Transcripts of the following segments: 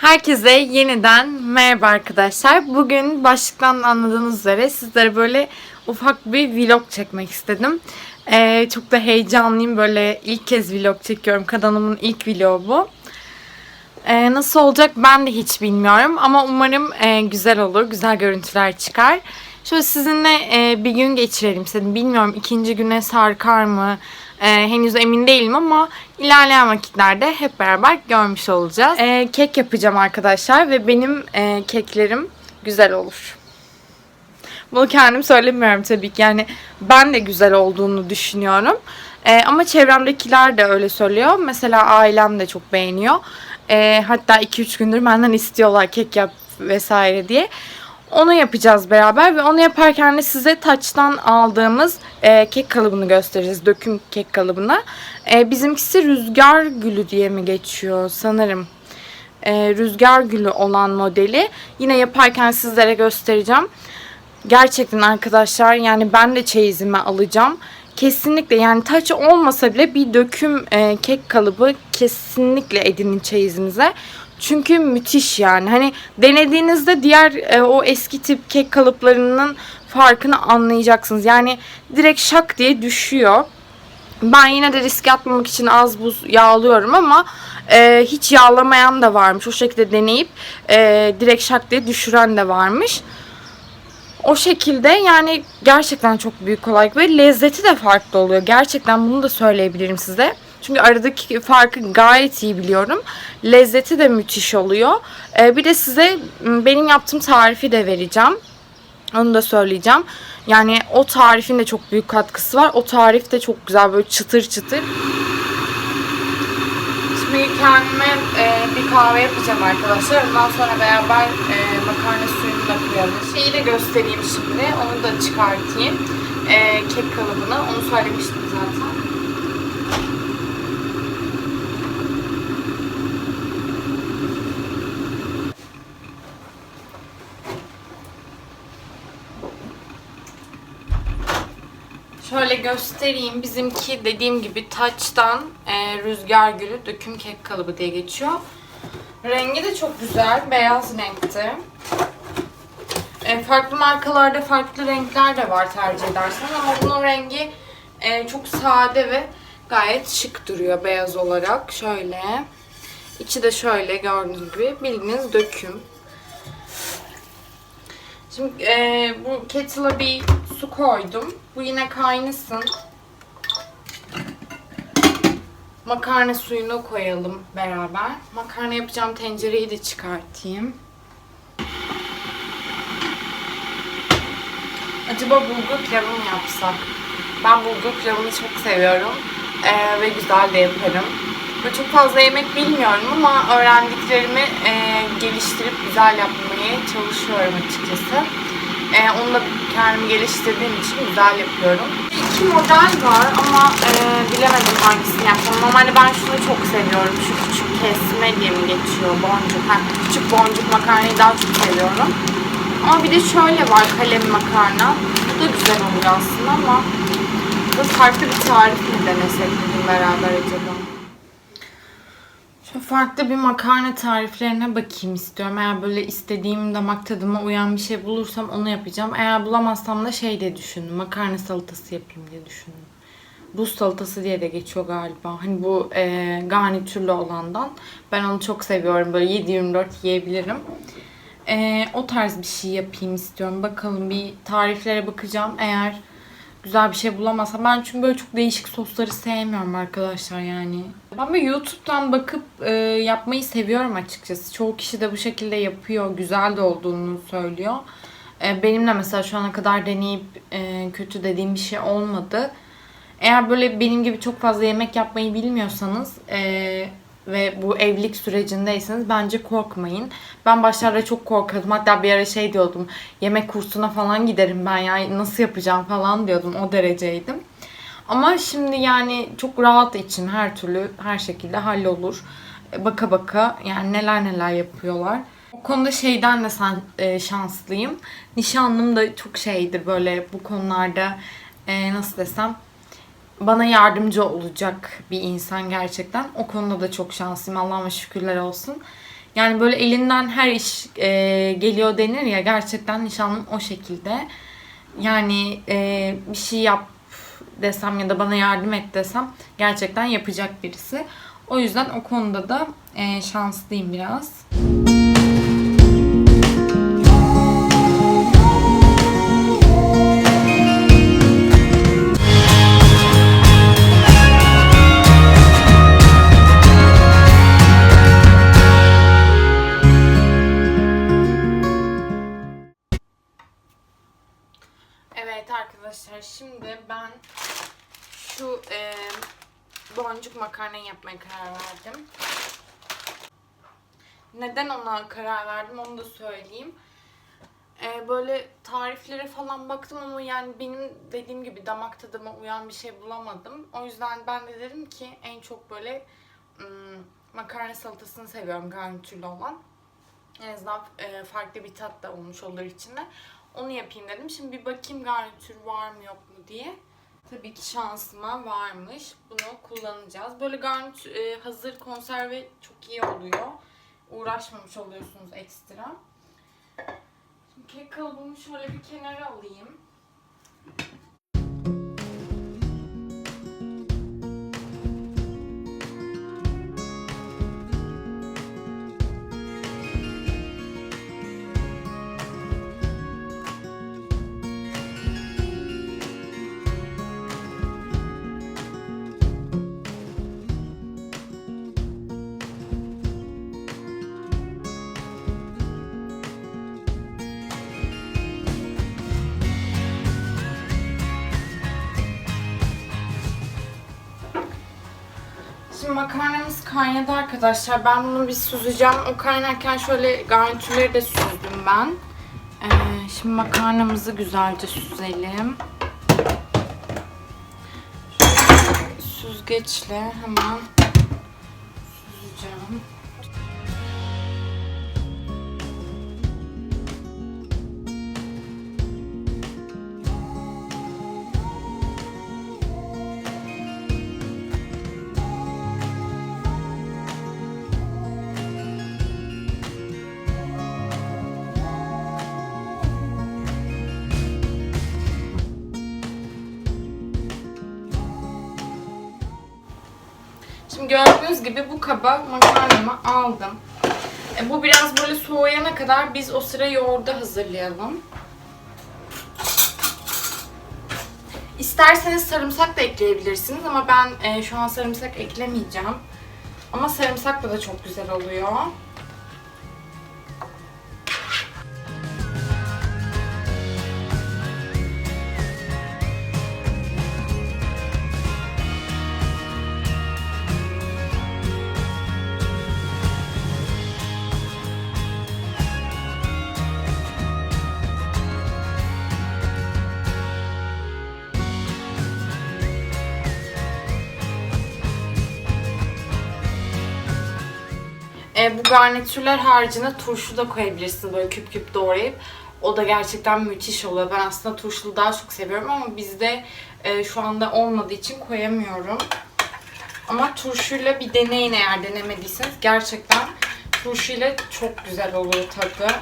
Herkese yeniden merhaba arkadaşlar. Bugün başlıktan anladığınız üzere sizlere böyle ufak bir vlog çekmek istedim. Ee, çok da heyecanlıyım. Böyle ilk kez vlog çekiyorum. Kanalımın ilk vlogu bu. Ee, nasıl olacak ben de hiç bilmiyorum. Ama umarım e, güzel olur. Güzel görüntüler çıkar. Şöyle sizinle e, bir gün geçirelim istedim. Bilmiyorum ikinci güne sarkar mı? E, henüz emin değilim ama ilerleyen vakitlerde hep beraber görmüş olacağız. E, kek yapacağım arkadaşlar ve benim e, keklerim güzel olur. Bunu kendim söylemiyorum tabii ki. Yani ben de güzel olduğunu düşünüyorum. E, ama çevremdekiler de öyle söylüyor. Mesela ailem de çok beğeniyor. E, hatta 2-3 gündür benden istiyorlar kek yap vesaire diye. Onu yapacağız beraber ve onu yaparken de size taçtan aldığımız e, kek kalıbını göstereceğiz. Döküm kek kalıbını. E, bizimkisi rüzgar gülü diye mi geçiyor sanırım. E, rüzgar gülü olan modeli. Yine yaparken sizlere göstereceğim. Gerçekten arkadaşlar yani ben de çeyizime alacağım. Kesinlikle yani taç olmasa bile bir döküm e, kek kalıbı kesinlikle edinin çeyizinize. Çünkü müthiş yani. Hani denediğinizde diğer e, o eski tip kek kalıplarının farkını anlayacaksınız. Yani direkt şak diye düşüyor. Ben yine de risk atmamak için az buz yağlıyorum ama e, hiç yağlamayan da varmış. O şekilde deneyip e, direkt şak diye düşüren de varmış. O şekilde yani gerçekten çok büyük kolaylık ve lezzeti de farklı oluyor. Gerçekten bunu da söyleyebilirim size. Çünkü aradaki farkı gayet iyi biliyorum. Lezzeti de müthiş oluyor. Ee, bir de size benim yaptığım tarifi de vereceğim. Onu da söyleyeceğim. Yani o tarifin de çok büyük katkısı var. O tarif de çok güzel böyle çıtır çıtır. Şimdi kendime e, bir kahve yapacağım arkadaşlar. Ondan sonra beraber e, makarna suyunu da koyalım. Şeyi de göstereyim şimdi. Onu da çıkartayım. E, kek kalıbını. Onu söylemiştim zaten. Şöyle göstereyim. Bizimki dediğim gibi taçtan e, rüzgar gülü döküm kek kalıbı diye geçiyor. Rengi de çok güzel. Beyaz renkte. E, farklı markalarda farklı renkler de var tercih edersen ama bunun rengi e, çok sade ve gayet şık duruyor beyaz olarak. Şöyle. İçi de şöyle gördüğünüz gibi bildiğiniz döküm. Şimdi e, bu kettle'a bir su koydum. Bu yine kaynasın. Makarna suyunu koyalım beraber. Makarna yapacağım tencereyi de çıkartayım. Acaba bulgur pilavı mı yapsak? Ben bulgur pilavını çok seviyorum. Ee, ve güzel de yaparım. Böyle çok fazla yemek bilmiyorum ama öğrendiklerimi e, geliştirip güzel yapmaya çalışıyorum açıkçası. E, onu da kendimi geliştirdiğim için güzel yapıyorum. İki model var ama e, bilemedim hangisini yapsam. Normalde ben şunu çok seviyorum. Şu küçük kesme diye mi geçiyor boncuk. Ha, küçük boncuk makarnayı daha çok seviyorum. Ama bir de şöyle var kalem makarna. Bu da güzel oluyor aslında ama bu farklı bir tarif mi denesek bugün beraber acaba? Şöyle farklı bir makarna tariflerine bakayım istiyorum. Eğer böyle istediğim damak tadıma uyan bir şey bulursam onu yapacağım. Eğer bulamazsam da şey de düşündüm. Makarna salatası yapayım diye düşündüm. Buz salatası diye de geçiyor galiba. Hani bu e, garnitürlü olandan. Ben onu çok seviyorum. Böyle 7-24 yiyebilirim. E, o tarz bir şey yapayım istiyorum. Bakalım bir tariflere bakacağım. Eğer güzel bir şey bulamazsam. Ben çünkü böyle çok değişik sosları sevmiyorum arkadaşlar yani. Ben böyle YouTube'dan bakıp e, yapmayı seviyorum açıkçası. Çoğu kişi de bu şekilde yapıyor. Güzel de olduğunu söylüyor. E, benim de mesela şu ana kadar deneyip e, kötü dediğim bir şey olmadı. Eğer böyle benim gibi çok fazla yemek yapmayı bilmiyorsanız e, ve bu evlilik sürecindeyseniz bence korkmayın. Ben başlarda çok korkuyordum. Hatta bir ara şey diyordum. Yemek kursuna falan giderim ben ya nasıl yapacağım falan diyordum. O dereceydim. Ama şimdi yani çok rahat için her türlü her şekilde hallolur. Baka baka yani neler neler yapıyorlar. O konuda şeyden de sen, e, şanslıyım. Nişanlım da çok şeydir böyle bu konularda e, nasıl desem bana yardımcı olacak bir insan gerçekten. O konuda da çok şanslıyım. Allah'ıma şükürler olsun. Yani böyle elinden her iş e, geliyor denir ya gerçekten nişanlım o şekilde. Yani e, bir şey yap desem ya da bana yardım et desem gerçekten yapacak birisi. O yüzden o konuda da e, şanslıyım biraz. Evet şu e, boncuk makarnayı yapmaya karar verdim. Neden ona karar verdim onu da söyleyeyim. E, böyle tariflere falan baktım ama yani benim dediğim gibi damak tadıma uyan bir şey bulamadım. O yüzden ben de dedim ki en çok böyle ım, makarna salatasını seviyorum garnitürlü olan. En azından e, farklı bir tat da olmuş olur içinde. Onu yapayım dedim. Şimdi bir bakayım garnitür var mı yok mu diye. Tabii ki şansıma varmış. Bunu kullanacağız. Böyle garnitür e, hazır konserve çok iyi oluyor. Uğraşmamış oluyorsunuz ekstra. Şimdi kek kalıbımı şöyle bir kenara alayım. Şimdi makarnamız kaynadı arkadaşlar. Ben bunu bir süzeceğim. O kaynarken şöyle garnitürleri de süzdüm ben. Ee, şimdi makarnamızı güzelce süzelim. Şöyle süzgeçle hemen süzeceğim. Gördüğünüz gibi bu kaba makarnamı aldım. E, bu biraz böyle soğuyana kadar biz o sıra yoğurdu hazırlayalım. İsterseniz sarımsak da ekleyebilirsiniz ama ben e, şu an sarımsak eklemeyeceğim. Ama sarımsakla da çok güzel oluyor. Garnitürler haricinde turşu da koyabilirsiniz böyle küp küp doğrayıp. O da gerçekten müthiş oluyor. Ben aslında turşulu daha çok seviyorum ama bizde e, şu anda olmadığı için koyamıyorum. Ama turşuyla bir deneyin eğer denemediyseniz. Gerçekten turşuyla çok güzel oluyor tadı.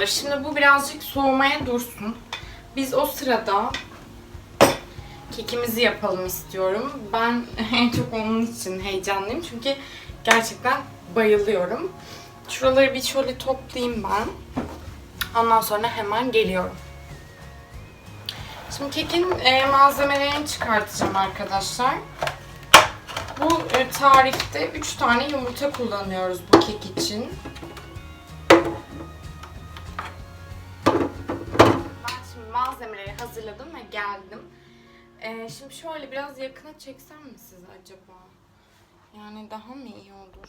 Tamamdır. Şimdi bu birazcık soğumaya dursun. Biz o sırada kekimizi yapalım istiyorum. Ben en çok onun için heyecanlıyım. Çünkü gerçekten bayılıyorum. Şuraları bir şöyle toplayayım ben. Ondan sonra hemen geliyorum. Şimdi kekin e, malzemelerini çıkartacağım arkadaşlar. Bu e, tarifte 3 tane yumurta kullanıyoruz bu kek için. Malzemeleri hazırladım ve geldim. Ee, şimdi şöyle biraz yakına çeksem mi size acaba? Yani daha mı iyi olur?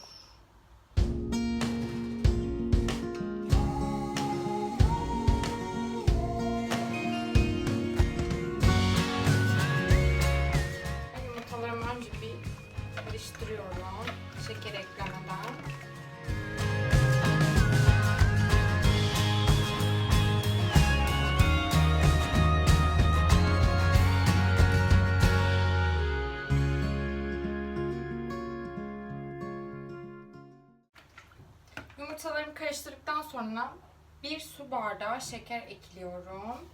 Karıştırdıktan sonra bir su bardağı şeker ekliyorum.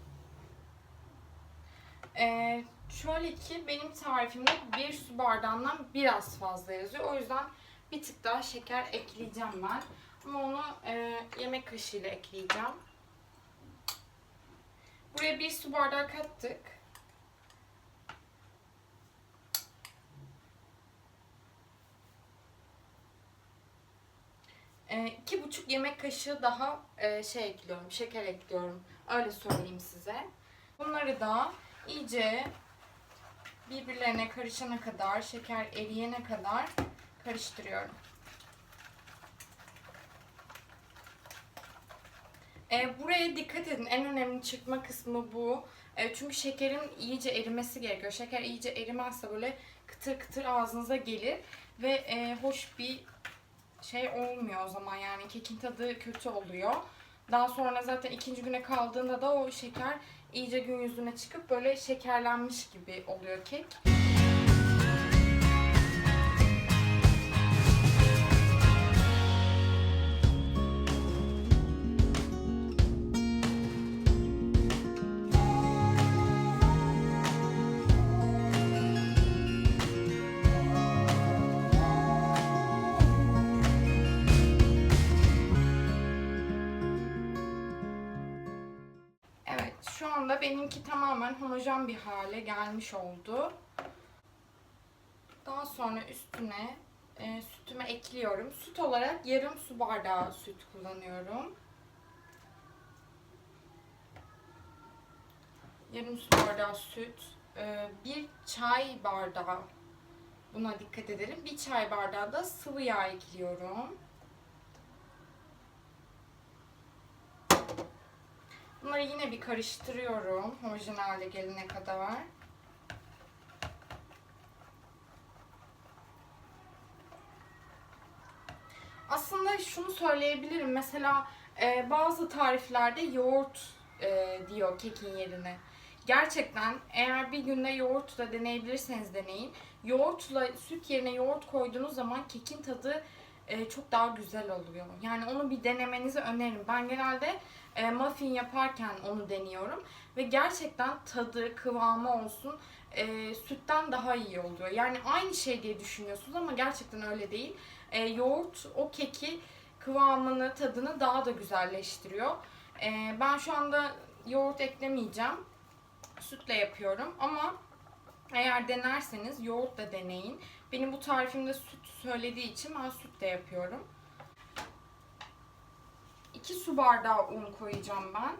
Ee, şöyle ki benim tarifimde bir su bardağından biraz fazla yazıyor. O yüzden bir tık daha şeker ekleyeceğim ben. Ama onu e, yemek kaşığıyla ekleyeceğim. Buraya bir su bardağı kattık. Ee, iki buçuk yemek kaşığı daha e, şey ekliyorum, şeker ekliyorum. Öyle söyleyeyim size. Bunları da iyice birbirlerine karışana kadar, şeker eriyene kadar karıştırıyorum. Ee, buraya dikkat edin. En önemli çıkma kısmı bu. Ee, çünkü şekerin iyice erimesi gerekiyor. Şeker iyice erimezse böyle kıtır kıtır ağzınıza gelir ve e, hoş bir şey olmuyor o zaman yani kekin tadı kötü oluyor. Daha sonra zaten ikinci güne kaldığında da o şeker iyice gün yüzüne çıkıp böyle şekerlenmiş gibi oluyor kek. Benimki tamamen homojen bir hale gelmiş oldu. Daha sonra üstüne e, sütümü ekliyorum. Süt olarak yarım su bardağı süt kullanıyorum. Yarım su bardağı süt, e, bir çay bardağı buna dikkat edelim. Bir çay bardağı da sıvı yağ ekliyorum. Bunları yine bir karıştırıyorum hale gelene kadar. Aslında şunu söyleyebilirim. Mesela e, bazı tariflerde yoğurt e, diyor kekin yerine. Gerçekten eğer bir günde yoğurt da deneyebilirseniz deneyin. Yoğurtla süt yerine yoğurt koyduğunuz zaman kekin tadı e, çok daha güzel oluyor. Yani onu bir denemenizi öneririm. Ben genelde e, muffin yaparken onu deniyorum ve gerçekten tadı, kıvamı olsun e, sütten daha iyi oluyor. Yani aynı şey diye düşünüyorsunuz ama gerçekten öyle değil. E, yoğurt o keki kıvamını, tadını daha da güzelleştiriyor. E, ben şu anda yoğurt eklemeyeceğim. Sütle yapıyorum ama eğer denerseniz yoğurt da deneyin. Benim bu tarifimde süt söylediği için ben sütle yapıyorum. 2 su bardağı un koyacağım ben.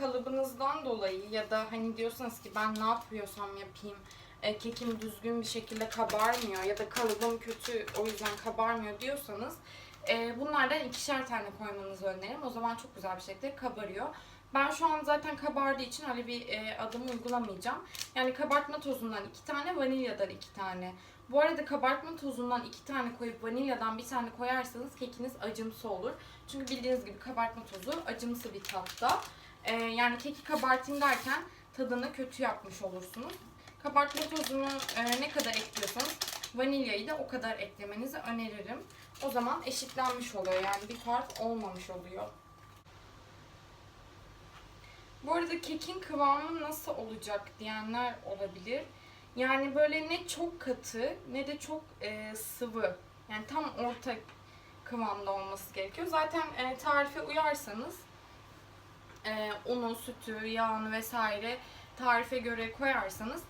Kalıbınızdan dolayı ya da hani diyorsanız ki ben ne yapıyorsam yapayım e, kekim düzgün bir şekilde kabarmıyor ya da kalıbım kötü o yüzden kabarmıyor diyorsanız e, bunlardan ikişer tane koymanızı öneririm. O zaman çok güzel bir şekilde kabarıyor. Ben şu an zaten kabardığı için öyle bir e, adım uygulamayacağım. Yani kabartma tozundan iki tane, vanilyadan iki tane. Bu arada kabartma tozundan iki tane koyup vanilyadan bir tane koyarsanız kekiniz acımsı olur. Çünkü bildiğiniz gibi kabartma tozu acımsı bir tatta. Ee, yani keki kabartayım derken tadını kötü yapmış olursunuz. Kabartma tozunu e, ne kadar ekliyorsanız vanilyayı da o kadar eklemenizi öneririm. O zaman eşitlenmiş oluyor yani bir fark olmamış oluyor. Bu arada kekin kıvamı nasıl olacak diyenler olabilir. Yani böyle ne çok katı ne de çok e, sıvı. Yani tam orta kıvamda olması gerekiyor. Zaten e, tarife uyarsanız e, unu, sütü, yağını vesaire tarife göre koyarsanız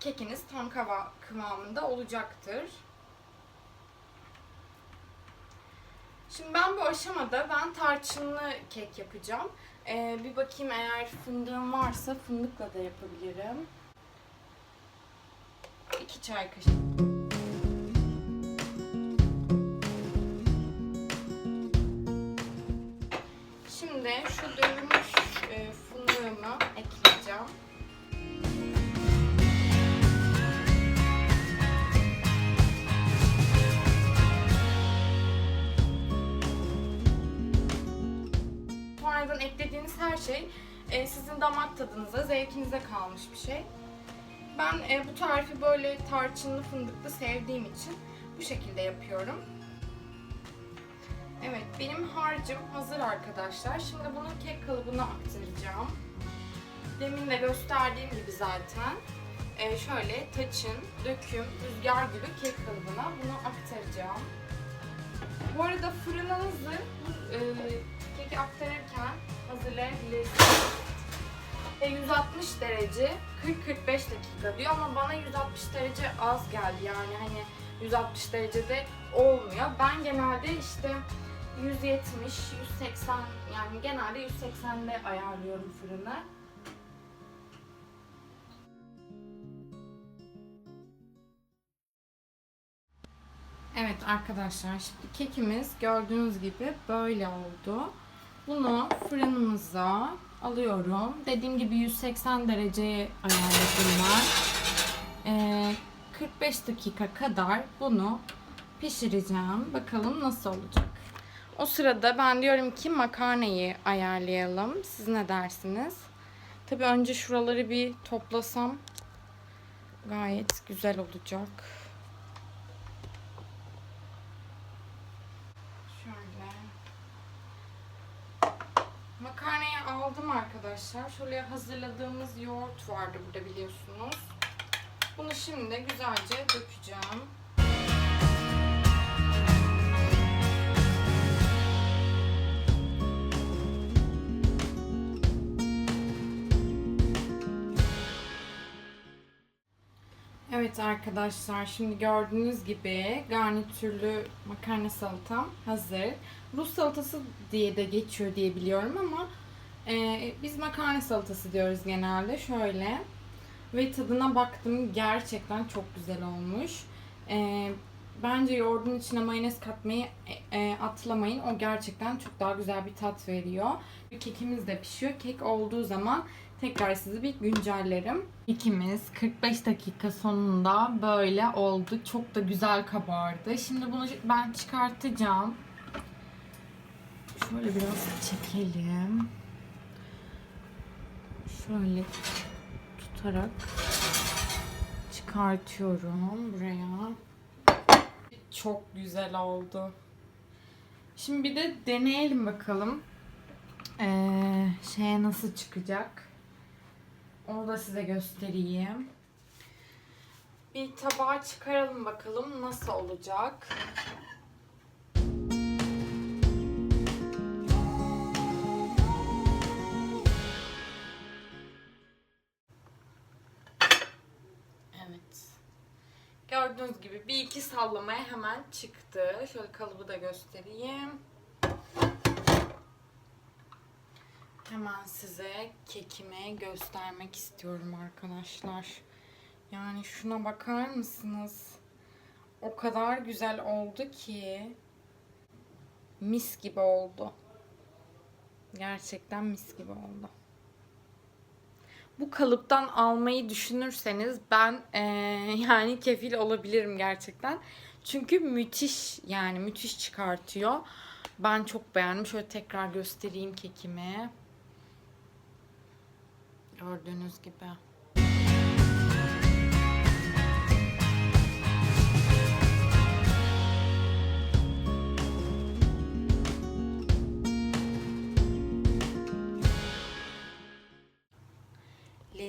kekiniz tam kıvamında olacaktır. Şimdi ben bu aşamada ben tarçınlı kek yapacağım. Ee, bir bakayım eğer fındığım varsa fındıkla da yapabilirim. 2 çay kaşığı. Şimdi şu fındığımı ekleyeceğim. Sonradan eklediğiniz her şey e, sizin damak tadınıza, zevkinize kalmış bir şey. Ben e, bu tarifi böyle tarçınlı fındıklı sevdiğim için bu şekilde yapıyorum. Evet, benim harcım hazır arkadaşlar. Şimdi bunu kek kalıbına aktaracağım. Demin de gösterdiğim gibi zaten. e, şöyle taçın, döküm, rüzgar gülü kek kalıbına bunu aktaracağım. Bu arada fırınınızı e, keki aktarırken hazırlayabilirsiniz. E, 160 derece 40-45 dakika diyor ama bana 160 derece az geldi yani hani 160 derecede olmuyor. Ben genelde işte 170, 180 yani genelde 180'de ayarlıyorum fırını. Evet arkadaşlar şimdi kekimiz gördüğünüz gibi böyle oldu. Bunu fırınımıza alıyorum. Dediğim gibi 180 dereceye ayarladım ben. Ee, 45 dakika kadar bunu pişireceğim. Bakalım nasıl olacak. O sırada ben diyorum ki makarnayı ayarlayalım. Siz ne dersiniz? Tabii önce şuraları bir toplasam gayet güzel olacak. Şöyle. Makarnayı aldım arkadaşlar. Şöyle hazırladığımız yoğurt vardı burada biliyorsunuz. Bunu şimdi güzelce dökeceğim. Evet arkadaşlar şimdi gördüğünüz gibi garnitürlü makarna salatam hazır. Rus salatası diye de geçiyor diye biliyorum ama e, biz makarna salatası diyoruz genelde. Şöyle ve tadına baktım gerçekten çok güzel olmuş. E, bence yoğurdun içine mayonez katmayı e, e, atlamayın. O gerçekten çok daha güzel bir tat veriyor. Kekimiz de pişiyor. Kek olduğu zaman tekrar sizi bir güncellerim. Kekimiz 45 dakika sonunda böyle oldu. Çok da güzel kabardı. Şimdi bunu ben çıkartacağım. Şöyle biraz çekelim. Şöyle tutarak çıkartıyorum buraya. Çok güzel oldu. Şimdi bir de deneyelim bakalım. Ee, şeye nasıl çıkacak? Onu da size göstereyim. Bir tabağa çıkaralım bakalım nasıl olacak. Bir iki sallamaya hemen çıktı. Şöyle kalıbı da göstereyim. Hemen size kekimi göstermek istiyorum arkadaşlar. Yani şuna bakar mısınız? O kadar güzel oldu ki mis gibi oldu. Gerçekten mis gibi oldu. Bu kalıptan almayı düşünürseniz ben eee, yani kefil olabilirim gerçekten. Çünkü müthiş yani müthiş çıkartıyor. Ben çok beğendim. Şöyle tekrar göstereyim kekimi. Gördüğünüz gibi.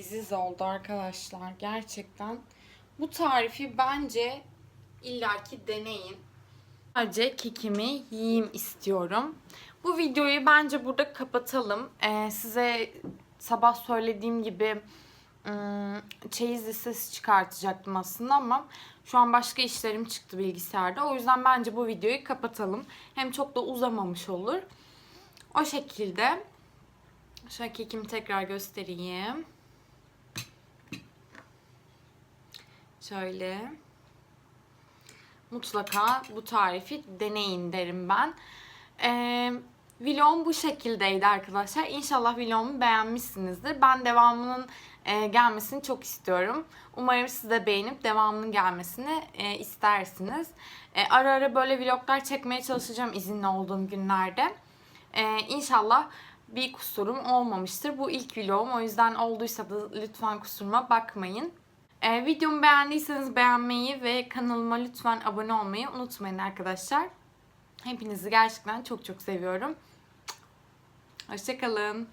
Leziz oldu arkadaşlar. Gerçekten bu tarifi bence illaki deneyin. Sadece kekimi yiyeyim istiyorum. Bu videoyu bence burada kapatalım. Ee, size sabah söylediğim gibi ım, çeyiz listesi çıkartacaktım aslında ama şu an başka işlerim çıktı bilgisayarda. O yüzden bence bu videoyu kapatalım. Hem çok da uzamamış olur. O şekilde. Şöyle kekimi tekrar göstereyim. Şöyle. Mutlaka bu tarifi deneyin derim ben. Ee, vlogum bu şekildeydi arkadaşlar. İnşallah vlogumu beğenmişsinizdir. Ben devamının e, gelmesini çok istiyorum. Umarım siz de beğenip devamının gelmesini e, istersiniz. E, ara ara böyle vloglar çekmeye çalışacağım izinli olduğum günlerde. E, inşallah bir kusurum olmamıştır. Bu ilk vlogum o yüzden olduysa da lütfen kusuruma bakmayın. Ee, videomu beğendiyseniz beğenmeyi ve kanalıma lütfen abone olmayı unutmayın arkadaşlar. Hepinizi gerçekten çok çok seviyorum. Hoşçakalın.